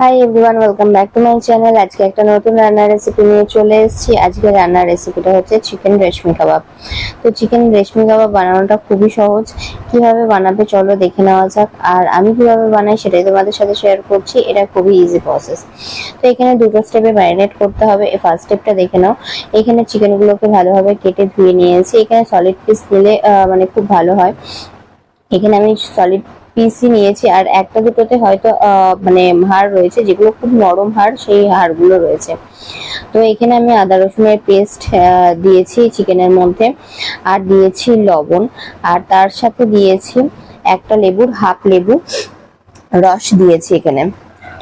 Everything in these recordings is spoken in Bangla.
Hi everyone welcome back to my channel আজকে একটা নতুন রান্নার রেসিপি নিয়ে চলে এসেছি। আজকে রান্নার রেসিপিটা হচ্ছে চিকেন রেশমি কাবাব তো চিকেন রেশমি কাবাব বানানোটা খুবই সহজ। কীভাবে বানাবে চলো দেখে নেওয়া যাক। আর আমি কীভাবে বানাই সেটাই তোমাদের সাথে শেয়ার করছি। এটা খুবই ইজি প্রসেস তো এখানে দুটো স্টেপে ম্যারিনেট করতে হবে। এই ফার্স্ট স্টেপটা দেখে নাও। এখানে চিকেনগুলোকে ভালোভাবে কেটে ধুয়ে নিয়েছি। এখানে সলিড পিস আহ, মানে খুব ভালো হয়। এখানে আমি সলিড পিসই নিয়েছি আর একটা দুটোতে হয়তো মানে হাড় রয়েছে, যেগুলো খুব নরম হাড়, সেই হাড়গুলো রয়েছে। তো এখানে আমি আদা রসুনের পেস্ট দিয়েছি চিকেনের মধ্যে, আর দিয়েছি লবণ, আর তার সাথে দিয়েছি একটা লেবুর হাফ লেবু রস দিয়েছি এখানে।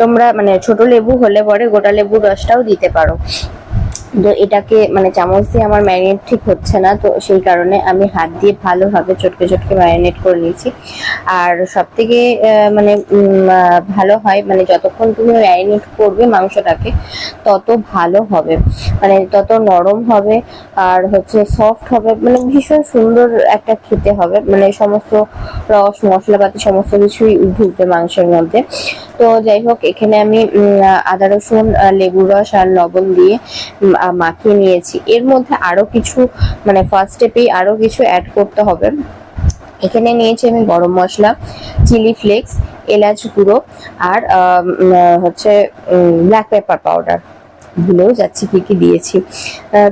তোমরা মানে ছোট লেবু হলে পরে গোটা লেবুর রসটাও দিতে পারো। তো এটাকে মানে চামচ দিয়ে আমার ম্যারিনেট ঠিক হচ্ছে না, তো সেই কারণে আমি হাত দিয়ে ভালোভাবে চটকে চটকে ম্যারিনেট করে নিয়েছি। আর সব থেকে মানে ভালো হয় মানে যতক্ষণ তুমি ম্যারিনেট করবে মাংসটাকে, তত ভালো হবে। মানে তত নরম হবে আর হচ্ছে সফট হবে মানে ভীষণ সুন্দর একটা খেতে হবে মানে সমস্ত রস, মশলাপাতি, সমস্ত কিছুই ঢুকবে মাংসের মধ্যে। তো যাই হোক, এখানে আমি আদা, রসুন লেবুর রস আর লবণ দিয়ে মাখিয়ে নিয়েছি। এর মধ্যে আরও কিছু মানে ফার্স্ট স্টেপেই আরও কিছু অ্যাড করতে হবে। এখানে নিয়েছি আমি গরম মশলা চিলি ফ্লেক্স এলাচ গুঁড়ো আর হচ্ছে ব্ল্যাক পেপার পাউডার ভুলেও যাচ্ছি, কি কি দিয়েছি।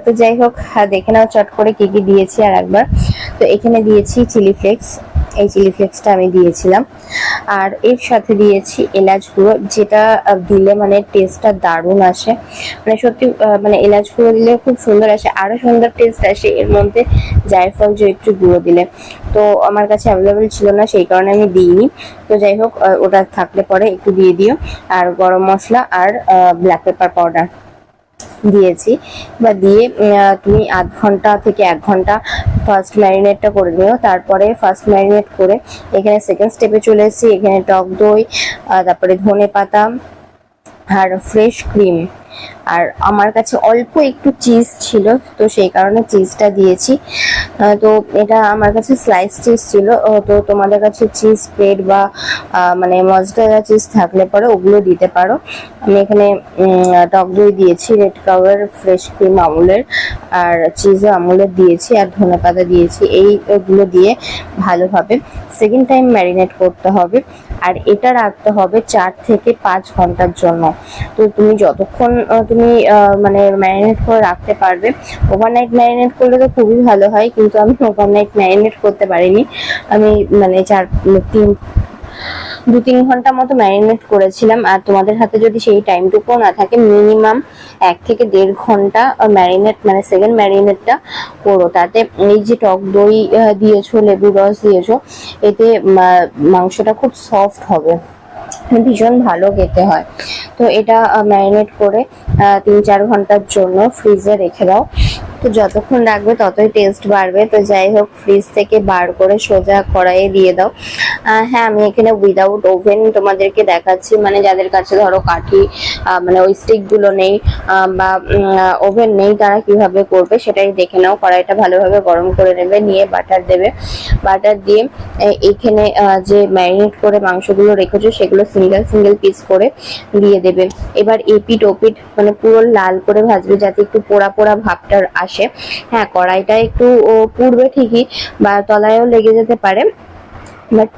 তো যাই হোক দেখে নাও চট করে কি কি দিয়েছি আর একবার। তো এখানে দিয়েছি চিলি ফ্লেক্স। এই চিলি ফ্লেক্সটা আমি দিয়েছিলাম। আর এর সাথে দিয়েছি এলাচ গুঁড়ো, যেটা দিলে মানে টেস্টটা দারুণ আসে। মানে সত্যি মানে এলাচ গুঁড়ো দিলে খুব সুন্দর আসে, আরও সুন্দর টেস্ট আসে। এর মধ্যে জায়ফল জয়িত্রী গুঁড়ো দিলে। তো আমার কাছে অ্যাভেলেবেল ছিল না, সেই কারণে আমি দিইনি। তো যাই হোক ওটা থাকলে পরে একটু দিয়ে দিও। আর গরম মশলা আর ব্ল্যাক পেপার পাউডার দিয়েছি বা দিয়ে তুমি আধ ঘণ্টা থেকে এক ঘণ্টা ফার্স্ট ম্যারিনেটটা করে নিও। তারপরে ফার্স্ট ম্যারিনেট করে এখানে সেকেন্ড স্টেপে চলে এসেছি। এখানে টক দই তারপরে ধনে পাতা আর ফ্রেশ ক্রিম আর আমার কাছে অল্প একটু চিজ ছিল, তো সেই কারণে চিজটা দিয়েছি। তো এটা আমার কাছে স্লাইস চিজ ছিল। তো তোমাদের কাছে চিজ স্প্রেড বা মানে মজরেলা চিজ থাকলে পরে ওগুলো দিতে পারো। আমি এখানে টক দই দিয়েছি রেড কালার ফ্রেশ ক্রিম আমুলের, আর চিজও আমুলের দিয়েছি, আর ধনে পাতা দিয়েছি। এইগুলো দিয়ে ভালোভাবে সেকেন্ড টাইম ম্যারিনেট করতে হবে। আর এটা রাখতে হবে চার থেকে পাঁচ ঘণ্টার জন্য। তো তুমি যতক্ষণ তুমি মানে ম্যারিনেট করে রাখতে পারবে ওভারনাইট ম্যারিনেট করলে তো খুবই ভালো হয়, কিন্তু আমি ওভারনাইট ম্যারিনেট করতে পারিনি, আমি মানে চার তিন, দু তিন ঘণ্টা মতো ম্যারিনেট করেছিলাম। আর তোমাদের হাতে যদি সেই টাইমটুকুও না থাকে, মিনিমাম এক থেকে দেড় ঘণ্টা ম্যারিনেট মানে সেকেন্ড ম্যারিনেটটা করো। তাতে এই যে টক দই দিয়েছ, লেবু রস দিয়েছ, এতে মাংসটা খুব সফট হবে। ভীষণ ভালো খেতে হয়। তো এটা ম্যারিনেট করে তিন চার ঘণ্টার জন্য ফ্রিজে রেখে দাও। তো যতক্ষণ রাখবে ততই টেস্ট বাড়বে। তো যাই হোক ফ্রিজ থেকে বার করে সোজা কড়াইয়ে দিয়ে দাও। হ্যাঁ আমি এখানে উইদাউট ওভেন তোমাদেরকে দেখাচ্ছি। মানে যাদের কাছে ধরো কাঠি মানে ওই স্টিকগুলো নেই বা ওভেন নেই, তারা কীভাবে করবে সেটাই দেখে নাও। কড়াইটা ভালোভাবে গরম করে নেবে, নিয়ে বাটার দেবে। বাটার দিয়ে এখানে যে ম্যারিনেট করে মাংসগুলো রেখেছো, সেগুলো সিঙ্গেল সিঙ্গেল পিস করে দিয়ে দেবে। এবার এপিট ওপিট মানে পুরো লাল করে ভাজবে যাতে একটু পোড়া পোড়া ভাবটা আসে। হ্যাঁ কড়াইটা একটু পুড়বে ঠিকই, বা তলায়ও লেগে যেতে পারে। বাট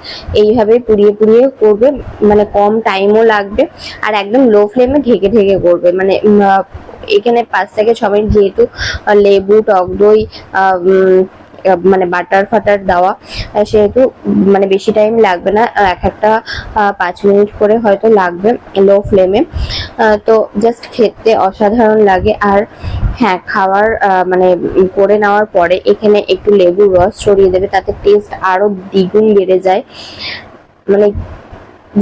এইভাবে পুড়িয়ে পুড়িয়ে করবে মানে কম টাইমও লাগবে আর একদম লো ফ্লেমে ঢেকে ঢেকে করবে। মানে এখানে পাঁচ থেকে ছ মিনিট যেহেতু লেবু, টক দই মানে বাটার ফাটার দেওয়া সেহেতু মানে বেশি টাইম লাগবে না। এক একটা পাঁচ মিনিট করে হয়তো লাগবে লো ফ্লেমে তো জাস্ট খেতে অসাধারণ লাগে। আর হ্যাঁ খাওয়ার মানে করে নেওয়ার পরে এখানে একটু লেবুর রস ছড়িয়ে দেবে, তাতে টেস্ট আরও দ্বিগুণ বেড়ে যায়। মানে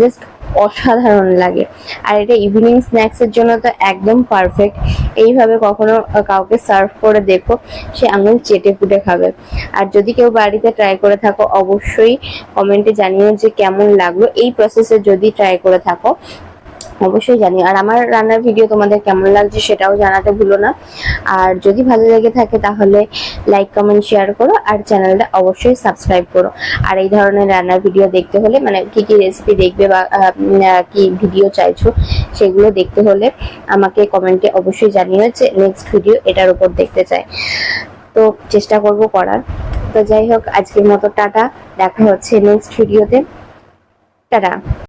জাস্ট অসাধারণ লাগে। আর এটা ইভিনিং স্ন্যাক্সের জন্য তো একদম পারফেক্ট এইভাবে কখনো কাউকে সার্ভ করে দেখো, সে আঙুল চেটে ফুটে খাবে। আর যদি কেউ বাড়িতে ট্রাই করে থাকো, অবশ্যই কমেন্টে জানিও যে কেমন লাগল। এই প্রসেসে যদি ট্রাই করে থাকো অবশ্যই জানি। আর আমার রান্নার ভিডিও তোমাদের কেমন লাগছে সেটাও জানাতে ভুলো না। আর যদি ভালো লেগে থাকে তাহলে লাইক কমেন্ট শেয়ার করো আর চ্যানেলটা অবশ্যই সাবস্ক্রাইব করো। আর এই ধরনের রান্নার ভিডিও দেখতে হলে মানে কি কি রেসিপি দেখবে বা কি ভিডিও চাইছো সেগুলো দেখতে হলে আমাকে কমেন্টে অবশ্যই জানিও যে নেক্সট ভিডিও এটার উপর দেখতে চাই। তো চেষ্টা করব করার। তো যাই হোক, আজকের মতো টাটা। দেখা হচ্ছে নেক্সট ভিডিওতে টাটা।